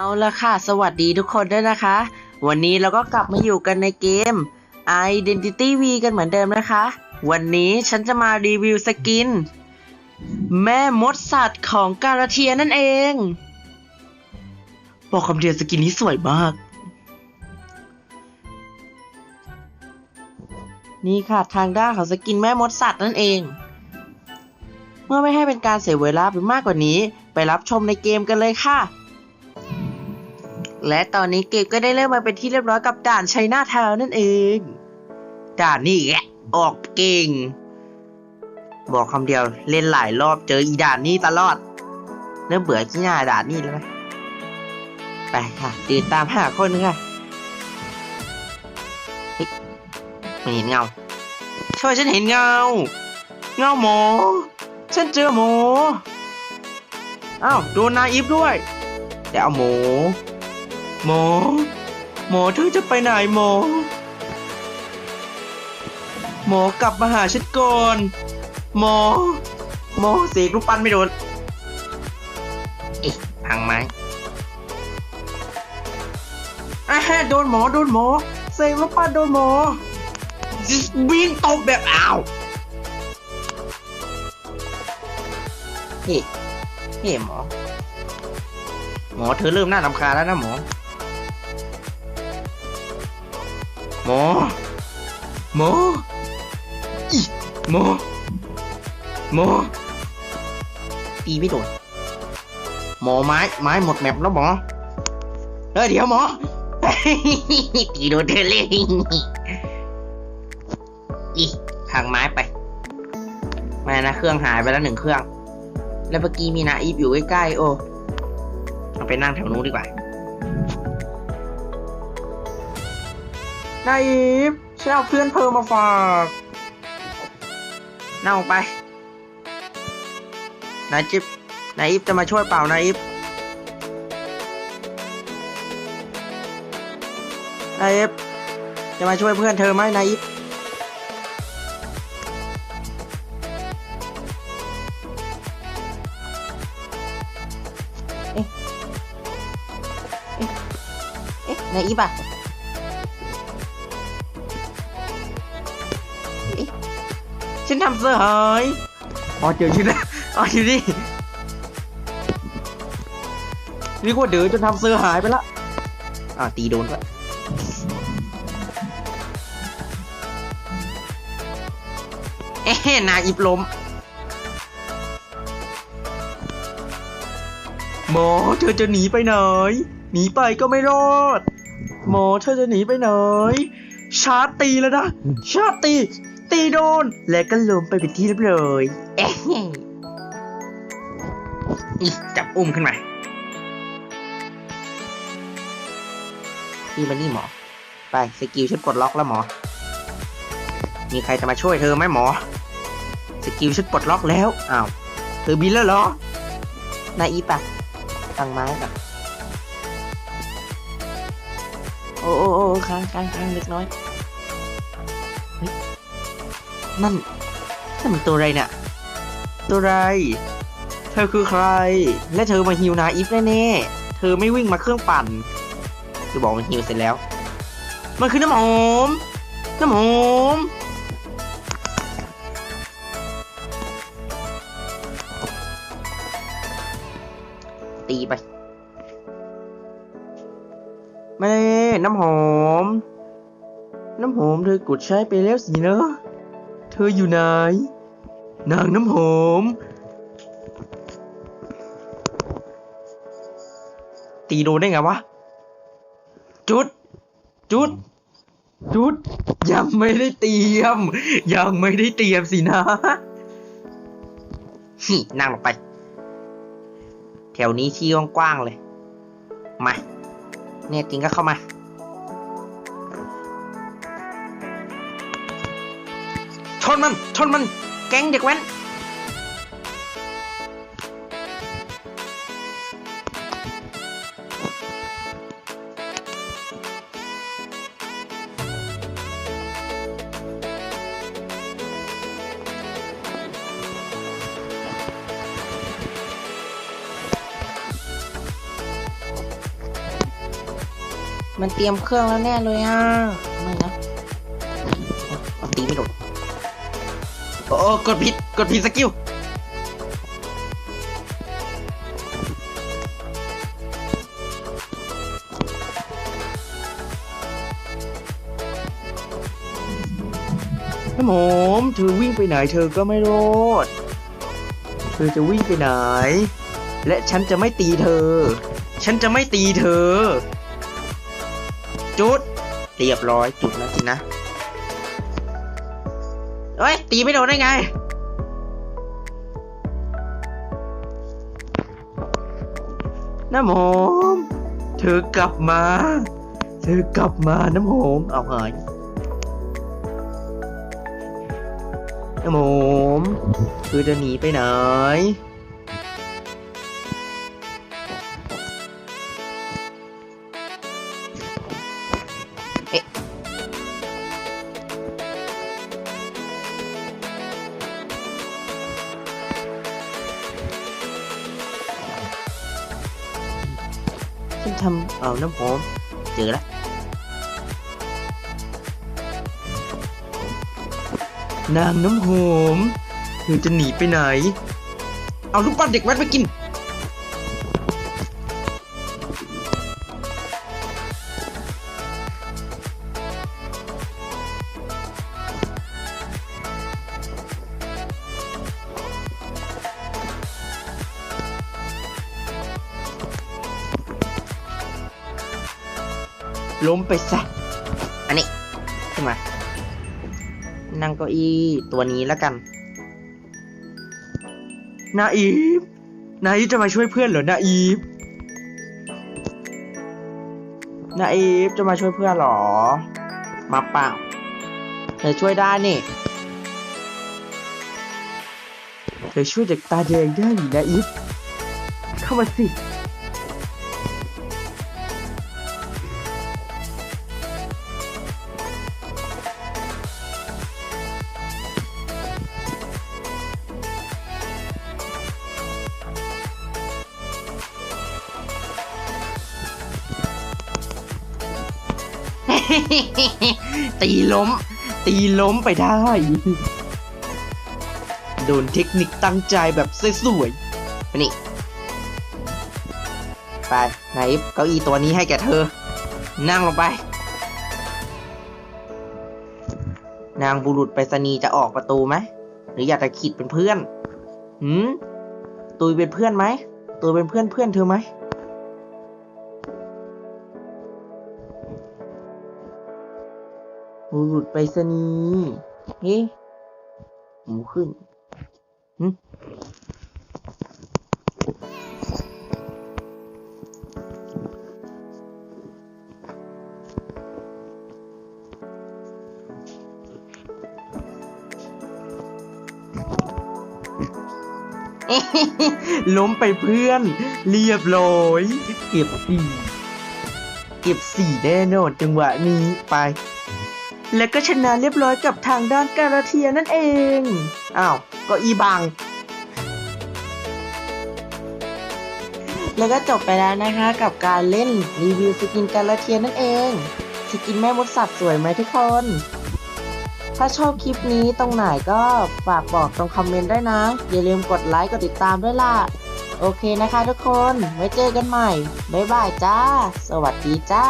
เอาละค่ะ สวัสดีทุกคนด้วยนะคะ วันนี้เราก็กลับมาอยู่กันในเกม Identity V กันเหมือนเดิมนะคะ วันนี้ฉันจะมารีวิวสกิน แม่มดสัตว์ของการาเทียนั่นเอง บอกคำเดียวสกินนี้สวยมาก นี่ค่ะทางด้านของสกินแม่มดสัตว์นั่นเอง เมื่อไม่ให้เป็นการเสียเวลาไปมากกว่านี้ ไปรับชมในเกมกันเลยค่ะ และตอนนี้เกมก็ได้เริ่มมาเป็นที่เรียบร้อยกับด่านชัยนาทาวนั่นเอง ด่านนี่แหละออกเก่ง บอกคำเดียวเล่นหลายรอบเจออีด่านนี้ตลอด เริ่มเบื่อที่หน้าด่านนี้แล้วนะไปค่ะเดินตามหาคนค่ะไม่เห็นเงา ช่วยฉันเห็นเงา เงาหมอ ฉันเจอหมออ้าวโดนนายอิฟด้วยแต่เอาหมอ หมอ หมอเธอจะไปไหนหมอ หมอกลับมาหาฉันก่อน หมอ หมอเสกลูกปั้นไม่โดนเอ๊ะพังไหมอะโดนหมอโดนหมอเสกลูกปั้นโดนหมอวิ่งตบแบบอ้าวเฮ้เฮ้หมอ หมอเธอเริ่มน่ารำคาแล้วนะหมอ หมอ หมออีหมอ หมอ ตีไม่โดน หมอไม้ ไม้หมดแมปแล้วหมอเฮ้ยเดี๋ยวหมอ ตีโดนเธอเลยอีทางไม้ไปไม่นะเครื่องหายไปแล้วหนึ่งเครื่อง แล้วเมื่อกี้มีนาอีฟอยู่ใกล้ๆโอ้เราไปนั่งแถวนู้นดีกว่า นายอีฟฉันเอาเพื่อนเพอมาฝากนั่งลงไป นายจิ๊บนายอีฟจะมาช่วยเปล่านายอีฟนายอีฟจะมาช่วยเพื่อนเธอไหมนายอีฟเอ๊ะเอ๊ะนายอีฟอะ ฉันทำเสื้อหายอ๋อเจอฉันแล้วอ๋ออยู่นี่นี่ว่าเดือจนทำเสื้อหายไปละอ่าวตีโดนด้วยเอ๊ะนายอีฟล้มหมอเธอจะหนีไปไหน หนีไปก็ไม่รอด หมอเธอจะหนีไปไหน ชาร์จตีแล้วนะ ชาร์จตี ตีโดน และก็ล้มไปเป็นที่เรียบร้อยเอ๊ะอีจับอุ้มขึ้นมานี่มานี่หมอ ไปสกิลฉันปลดล็อกแล้วหมอ มีใครจะมาช่วยเธอไหมหมอ สกิลฉันปลดล็อกแล้วอ้าวเธอบินแล้วเหรอนายอีปะตั้งไม้แบบโอ้โอ้โอ้ค้างค้างค้างเล็กน้อยเฮ้ย นั่นนั่นมันตัวอะไรเนี่ย ตัวอะไร เธอคือใคร และเธอมาฮิวนาอีฟแน่ๆ เธอไม่วิ่งมาเครื่องปั่นจะบอกมันฮิวเสร็จแล้ว มันคือน้ำหอม น้ำหอม ตีไปไม่น้ำหอม น้ำหอมเธอกดใช้ไปแล้วสินะ เธออยู่ไหน นางน้ำหอม ตีโดนได้ไงวะ จุด จุด จุด ยังไม่ได้เตรียม ยังไม่ได้เตรียมสินะฮินั่งลงไป แถวนี้ที่กว้างๆเลย มา เนี่ยจริงก็เข้ามา นมัน ชนมัน แก๊งเด็กแว้น มันเตรียมเครื่องแล้วแน่เลยอะ ไม่นะตีไม่หลบ โอ้โอ้กดผิดกดผิดสกิลน้ำหอมเธอวิ่งไปไหนเธอก็ไม่รอด เธอจะวิ่งไปไหน และฉันจะไม่ตีเธอ ฉันจะไม่ตีเธอ จุด เรียบร้อยจุดแล้วสินะ เอ้ย ตีไม่โดนได้ไง น้ำหอมเธอกลับมา เธอกลับมาน้ำหอมเอาหายน้ำหอมคือจะหนีไปไหน ฉันทำเอาน้ำหอมเจอแล้วนางน้ำหอมเธอจะหนีไปไหน เอาลูกปั้นเด็กแว้นไปกิน ล้มไปซะ อันนี้ขึ้นมา นั่งเก้าอี้ตัวนี้แล้วกัน นาอีฟ นาอีฟจะมาช่วยเพื่อนเหรอ นาอีฟ นาอีฟจะมาช่วยเพื่อนเหรอ มาเปล่าเธอช่วยได้นี่ เธอช่วยเด็กตาแดงได้นี่นาอีฟ เข้ามาสิ ตีล้ม ตีล้มไปได้ โดนเทคนิคตั้งใจแบบสวยๆไปนี่ไปไหนเก้าอี้ตัวนี้ให้แกเธอ นั่งลงไป นางบุรุษไปรษณีย์จะออกประตูไหมหรืออยากจะขีดเป็นเพื่อนหืมตุยเป็นเพื่อนไหมตุยเป็นเพื่อนเพื่อนเธอไหม บุรุษไปรษณีย์เฮ้หมูขึ้นหึล้มไปเพื่อน เรียบร้อย เก็บสี่ เก็บสี่แน่นอนจังหวะนี้ไป และก็ชนะเรียบร้อยกับทางด้านการาเทียนั่นเอง อ้าว ก็อีบัง แล้วก็จบไปแล้วนะคะกับการเล่นรีวิวสกินการาเทียนั่นเอง สกินแม่มดสัตว์สวยไหมทุกคน ถ้าชอบคลิปนี้ตรงไหนก็ฝากบอกตรงคอมเมนต์ได้นะ อย่าลืมกดไลค์กดติดตามด้วยล่ะ โอเคนะคะทุกคน ไว้เจอกันใหม่ บ๊ายบายจ้า สวัสดีจ้า